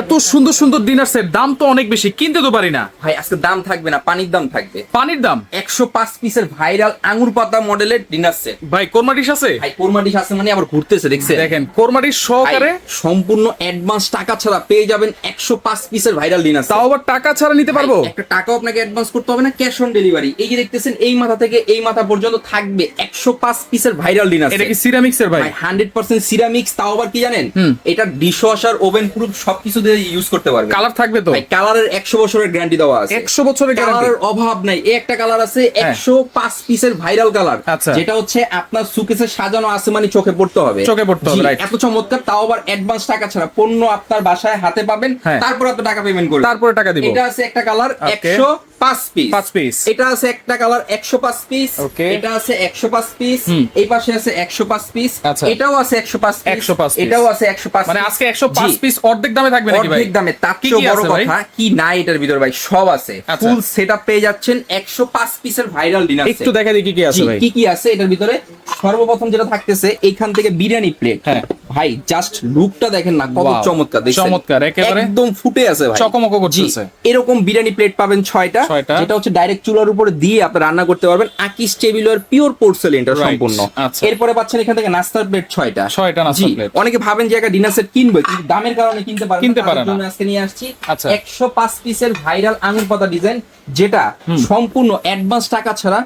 এত সুন্দর সুন্দর ডিনার সেট দাম তো অনেক বেশি কিনতে তো পারি না। ভাই আজকে দাম থাকবে না পানির দাম থাকবে। পানির দাম? একশো পাঁচ পিসের ভাইরাল আঙুর পাতা মডেলের ডিনার সেট। ভাই কোরমা ডিশ আছে? ভাই কোরমা ডিশ আছে মানে আবার ঘুরতেছে দেখছেন? দেখেন কোরমা ডিশ সহকারে সম্পূর্ণ অ্যাডভান্স টাকা ছাড়া পেয়ে যাবেন একশো পাঁচ পিসের ভাইরাল ডিনার তাও আবার টাকা ছাড়া নিতে পারব? একটা টাকাও আপনাকে অ্যাডভান্স করতে হবে না ক্যাশ অন ডেলিভারি এই যে দেখতেছেন এই মাথা থেকে এই মাথা পর্যন্ত থাকবে একশো পাঁচ পিসের ভাইরাল ডিনার এটা কি সিরামিক্স এর ভাই? হান্ড্রেড পার্সেন্ট সিরামিক্স তাও আবার কি জানেন। এটা ডিশ ওয়াশার ওভেন প্রুফ সবকিছু দিয়ে ইউজ করতে পারবে। কালার থাকবে তো? কালারের একশো বছরের গ্যারান্টি দেওয়া আছে। একশো বছরের কালারের অভাব নাই। একটা কালার আছে হ্যাঁ। একশো পাঁচ পিসের ভাইরাল কালার। যেটা হচ্ছে আপনার সুকেসে সাজানো আছে মানে চোখে পড়তে হবে। চোখে পড়তে হবে, এত চমৎকার তাও আবার অ্যাডভান্স টাকা ছাড়া পণ্য আপনার বাসায় হাতে পাবেন। হ্যাঁ। তারপর আপনি টাকা পেমেন্ট করবেন। তারপরে টাকা দিবেন এটা আছে একটা কালার একশো পাঁচ পিস পাঁচ piece। এটা আছে একটা কালার একশো পাঁচ পিস. এটা আছে একশো পাঁচ পিস হুম। এই পাশে আছে একশো পাঁচ পিস আচ্ছা। এটাও আছে একশো পাঁচ 105 piece। এটাও আছে একশো পাঁচ মানে আজকে একশো পাঁচ পিস অর্ধেক দামে থাকবে অর্ধেক দামে তার চেয়েও বড় কথা কি নাই এটার ভিতর ভাই সব আছে আচ্ছা। পেয়ে যাচ্ছেন 105 পিসের ভাইরাল ডিনার একটু দেখা দিই কি কি আছে ভাই কি কি আছে এটার ভিতরে সর্বপ্রথম যেটা থাকতেছে এইখান থেকে বিরিয়ানি প্লেট হ্যাঁ। ভাই জাস্ট লুকটা দেখেন না কত চমৎকার চমৎকার, একেবারে একদম ফুটে আছে ভাই চকমক করতেছে। এরকম বিরিয়ানি প্লেট পাবেন ছয়টা। যেটা হচ্ছে ডাইরেক্ট চুলার উপরে দিয়ে আপনি রান্না করতে পারবেন আকিস টেবিলের পিওর পোর্সেলিন এটা সম্পূর্ণ আচ্ছা। এরপরে পাচ্ছেন এখান থেকে নাস্তার প্লেট ছয়টা ছয়টা নাস্তার জি, plate। অনেকে ভাবেন যে একটা ডিনার সেট কিনবে কিন্তু দামের কারণে কিনতে পারেন কিনতে তাদের পারে না। আজকে নিয়ে আসছি আচ্ছা। একশো পাঁচ পিসের ভাইরাল আঙুর পাতা ডিজাইন যেটা সম্পূর্ণ অ্যাডভান্স টাকা ছাড়া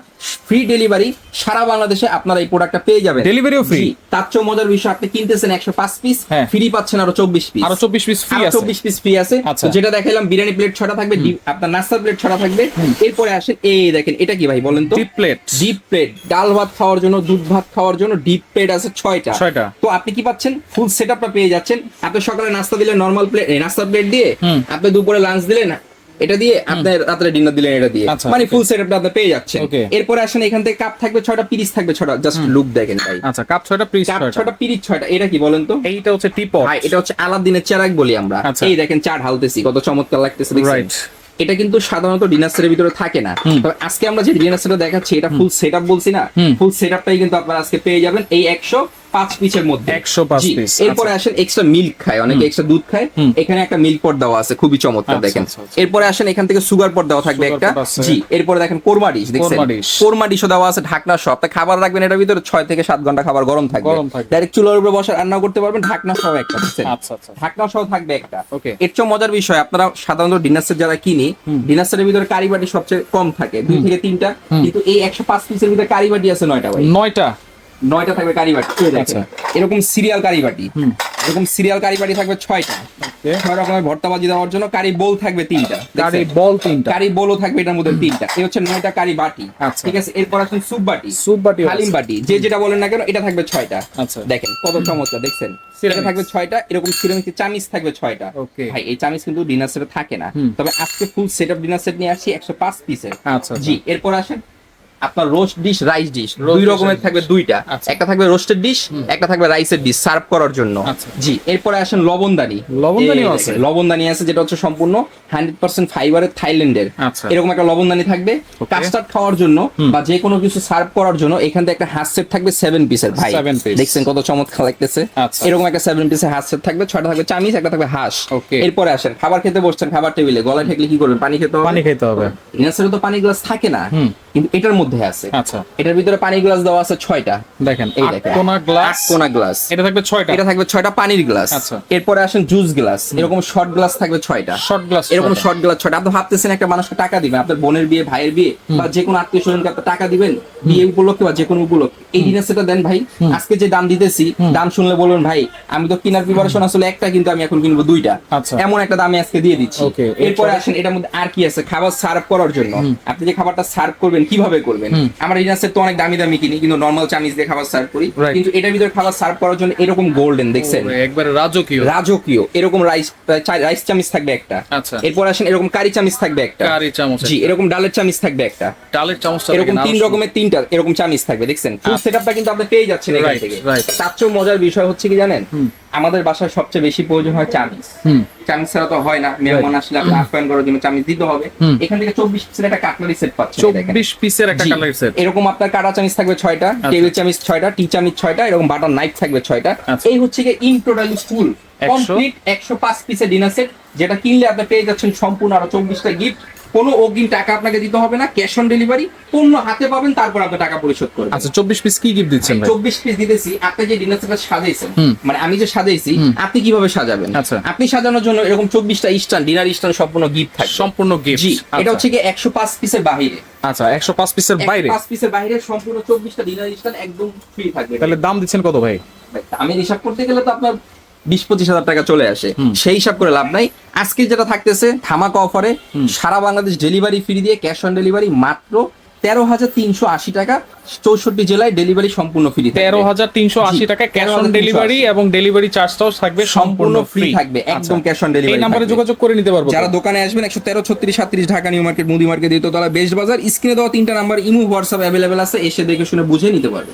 ফ্রি ডেলিভারি সারা বাংলাদেশে আপনারা এই প্রোডাক্টটা পেয়ে যাবেন Delivery ও free? জি, তার চেয়ে মজার বিষয় আপনি কিনতেছেন একশো পাঁচ পিস হ্যাঁ। ফ্রি পাচ্ছেন আরও চব্বিশ পিস আরও চব্বিশ পিস ফ্রি আছে। চব্বিশ পিস ফ্রি আছে। আচ্ছা। যেটা দেখাইলাম বিরিয়ানি প্লেট ছটা থাকবে আপনার নাস্তার প্লেট ছটা থাকবে। এরপরে আসেন এই দেখেন এটা কি ভাই বলেন তো? ডিপ প্লেট ডিপ প্লেট ডাল ভাত খাওয়ার জন্য দুধ ভাত খাওয়ার জন্য ডিপ প্লেট আছে ছয়টা। ছয়টা। তো আপনি কি পাচ্ছেন? ফুল সেট আপটা পেয়ে যাচ্ছেন। আপনি সকালে নাস্তা দিলেন নর্মাল প্লেট নাস্তা প্লেট দিয়ে আপনি দুপুরে লাঞ্চ দিলেন এটা দিয়ে আপনি রাত্রে ডিনার দিলেন এটা দিয়ে। আচ্ছা, মানে ফুল আপনি পেয়ে যাচ্ছেন। এরপরে আসেন এখান থেকে কাপ থাকবে ছয়টা পিরিচ থাকবে ছয়টা। জাস্ট লুক দেখেন ভাই। আচ্ছা কাপ ছয়টা কাপ ছয়টা। ছয়টা পিরিচ ছয়টা। এটা কি বলেন তো? এইটা হচ্ছে টিপট ভাই এটা হচ্ছে আলাদিনের চেরাক বলি আমরা। আচ্ছা। এই দেখেন চা ঢালতেছি কত চমৎকার লাগতেছে? Right. এটা কিন্তু সাধারণত ডিনার সেটের ভিতরে থাকে না। তবে আজকে আমরা যে ডিনার সেটটা দেখাচ্ছি এটা ফুল সেটআপ বলছি না। ফুল সেটআপটাই কিন্তু আপনারা আজকে পেয়ে যাবেন। এই একশো পাঁচ পিসের মধ্যে। 105 জি, piece, এরপরে আসেন এক্সট্রা মিল্ক খায় অনেকে এক্সট্রা দুধ খায় এখানে একটা মিল্ক পট দেওয়া আছে খুবই চমৎকার আচ্ছা, দেখেন। আচ্ছা, আচ্ছা। এরপরে আসেন এখান থেকে সুগার পট দেওয়া থাকবে একটা। জি এরপরে দেখেন কোরমা ডিশ দেখছেন? কোরমা। ডিশও দেওয়া আছে ঢাকনা সহ। আপনি খাবার রাখবেন এটার ভিতরে ছয় থেকে সাত ঘণ্টা খাবার গরম থাকবে। ডাইরেক্ট চুলার উপরে বসে রান্না করতে পারবেন ঢাকনা সহ একটা আচ্ছা আচ্ছা ঢাকনা সহ থাকবে একটা. এর চেয়ে মজার বিষয় আপনারা সাধারণত ডিনার সেট যারা কিনি ডিনার সেটের ভিতরে কারি বাটি সবচেয়ে কম থাকে দুই থেকে তিনটা। কিন্তু এই একশো পাঁচ পিসের ভিতরে কারি বাটি আছে নয়টা ভাই। নয়টা? নয়টা থাকবে কারি বাটি। আচ্ছা। এরকম সিরিয়াল কারি বাটি এরকম সিরিয়াল কারি বাটি থাকবে ছয়টা। ছয় রকমের ভর্তাবাজি দেওয়ার জন্য কারি বোল থাকবে তিনটা গাড়ি দেখছেন? বল তিনটা। কারি বোলও থাকবে এটার মধ্যে তিনটা। এই হচ্ছে নয়টা কারি বাটি আচ্ছা। ঠিক আছে? এরপর আসুন সুপ বাটি। সুপ আছে। হালিম বাটি। যে যেটা বলেন না কেন এটা থাকবে ছয়টা। আচ্ছা। দেখেন কত চমৎকার দেখছেন? এটা থাকবে ছয়টা এরকম সিরামিক চামিচ থাকবে ছয়টা. ভাই এই চামিচ কিন্তু ডিনার সেটে থাকে না। তবে আজকে full set up dinner set নিয়ে আসছি একশো পাঁচ পিসের আচ্ছা। জি এরপর আসেন আপনার রোস্ট ডিশ রাইস ডিশ দুই রকমের থাকবে দুইটা। আচ্ছা। একটা থাকবে রোস্টেড ডিশ একটা থাকবে রাইসের ডিশ সার্ভ করার জন্য। আচ্ছা। জি এরপরে আসেন লবণদানি। লবণদানিও এই আছে? লবণদানি আছে যেটা হচ্ছে সম্পূর্ণ হান্ড্রেড পার্সেন্ট ফাইবারের থাইল্যান্ডের। আচ্ছা। এরকম একটা লবণদানি থাকবে। কাস্টার্ড খাওয়ার জন্য বা যে কোনো কিছু সার্ভ করার জন্য এখান থেকে একটা হাত সেট থাকবে সেভেন পিসের ভাই। দেখছেন কত চমৎকার লাগতেছে। এরকম একটা সেভেন পিসের হাত সেট থাকবে ছয়টা থাকবে চামিচ একটা থাকবে হাঁস. এরপরে আসেন খাবার খেতে বসছেন খাবার টেবিলে গলায় ঠেকলে কি করবেন? পানি খেতে হবে? পানি খেতে হবে। তো পানি গ্লাস থাকে না। কিন্তু এটার মধ্যে আছে। আচ্ছা। এটার ভিতরে পানি গ্লাস দেওয়া আছে ছয়টা। দেখেন এই দেখেন। কোনা গ্লাস কোনা গ্লাস। এটা থাকবে ছয়টা। এটা থাকবে ছয়টা পানির গ্লাস। আচ্ছা। এরপরে আসেন জুস গ্লাস। এরকম শর্ট গ্লাস থাকবে ছয়টা। শর্ট গ্লাস এরকম শর্ট গ্লাস ছয়টা। আপনি ভাবতেছেন একটা মানুষকে টাকা দিবেন আপনার বোনের বিয়ে ভাইয়ের বিয়ে বা যে কোনো আত্মীয় স্বজনকে আপনি টাকা দিবেন বিয়ে উপলক্ষে বা যে কোনো উপলক্ষে। এই দিনের সেটা দেন ভাই। আজকে যে দাম দিতেছি দাম শুনলে বলবেন ভাই আমি তো কেনার প্রিপারেশন আসলে একটা কিন্তু আমি এখন কিনবো দুইটা। আচ্ছা। এমন একটা দামে আজকে দিয়ে দিচ্ছি। এরপরে? আসেন এটার মধ্যে আর কি আছে? খাবার সার্ভ করার জন্য। আপনি যে খাবারটা সার্ভ করবেন কীভাবে করবেন? আমরা সেট তো অনেক দামি দামি কিনি কিন্তু নর্মাল চামিচ দিয়ে খাবার সার্ভ করি। কিন্তু এটার ভিতরে খাবার সার্ভ করার জন্য এরকম গোল্ডেন দেখছেন? একবার রাজকীয়। রাজকীয় এরকম রাইস রাইস চামিচ থাকবে একটা। আচ্ছা। এরপর আসেন এরকম কারি চামিচ থাকবে একটা। কারি চামচ জি এরকম ডালের চামিচ থাকবে একটা। ডালের চামচটা এরকম তিন রকমের তিনটা এরকম চামিচ থাকবে দেখছেন? ফুল আচ্ছা। সেটআপটা কিন্তু আপনি পেয়ে যাচ্ছেন এখান থেকে. তার চেয়েও মজার বিষয় হচ্ছে কি জানেন? আমাদের বাসায় সবচেয়ে বেশি প্রয়োজন হয় চামিচ। হুম। চামিচ ছাড়া তো হয় না। মেহমান আসলে আপনি আপ্যায়ন করার জন্য চামিচ দিতে হবে। এখান থেকে চব্বিশ পিসের একটা কাটলারি সেট পাচ্ছেন চব্বিশ পিসের একটা জি, কালার সেট এরকম আপনার কাটা চামিচ থাকবে ছয়টা আচ্ছা। টেবিল চামিচ ছয়টা টি চামিচ ছয়টা এরকম বাটার নাইফ থাকবে ছয়টা। আচ্ছা। এই হচ্ছে কি ইন টোটালি ফুল কমপ্লিট একশো পাঁচ পিসের ডিনার সেট যেটা কিনলে আপনি পেয়ে যাচ্ছেন সম্পূর্ণ আরও চব্বিশটা গিফট কোনো অগ্রিম টাকা আপনাকে দিতে হবে না ক্যাশ অন ডেলিভারি পণ্য হাতে পাবেন তারপর আপনি টাকা পরিশোধ করবেন। আচ্ছা চব্বিশ পিস কি গিফট দিচ্ছেন ভাই? চব্বিশ পিস দিতেছি আপনি যে ডিনার সেটটা সাজাইছেন মানে আমি যে সাজাইছি আপনি কীভাবে সাজাবেন? আচ্ছা। আপনি সাজানোর জন্য এরকম চব্বিশটা স্টান ডিনার স্টান সম্পূর্ণ গিফট থাকবে। সম্পূর্ণ গিফট জি এটা হচ্ছে কি একশো পাঁচ পিসের বাহিরে। আচ্ছা একশো পাঁচ পিসের বাইরে? পাঁচ পিসের বাইরে সম্পূর্ণ চব্বিশটা ডিনার স্টান একদম ফ্রি থাকবে। তাহলে দাম দিচ্ছেন কত ভাই? আমি হিসাব করতে গেলে তো আপনার বিশ পঁচিশ হাজার টাকা চলে আসে। সেই হিসাব করে লাভ নাই। আজকে যেটা থাকতেছে ধামাকা অফারে সারা বাংলাদেশ ডেলিভারি ফ্রি দিয়ে ক্যাশ অন ডেলিভারি মাত্র তেরো হাজার তিনশো আশি টাকা। চৌষট্টি জেলায় ডেলিভারি সম্পূর্ণ ফ্রি তেরো হাজার তিনশো আশি টাকা ক্যাশ অন ডেলিভারি এবং ডেলিভারি চার্জটাও থাকবে সম্পূর্ণ ফ্রি থাকবে একদম ক্যাশ অন এই ডেলিভারি নাম্বারে যোগাযোগ করে নিতে পারব যারা দোকানে আসবেন একশো তেরো ছত্রিশ সাত্রিশ ঢাকা নিউ মার্কেট মুদি মার্কেট দ্বিতীয়তলা বেস্ট বাজার স্ক্রিনে দেওয়া তিনটা নাম্বার ইমু হোয়াটসঅ্যাপ অ্যাভেলেবেল আছে এসে দেখে শুনে বুঝে নিতে পারবে।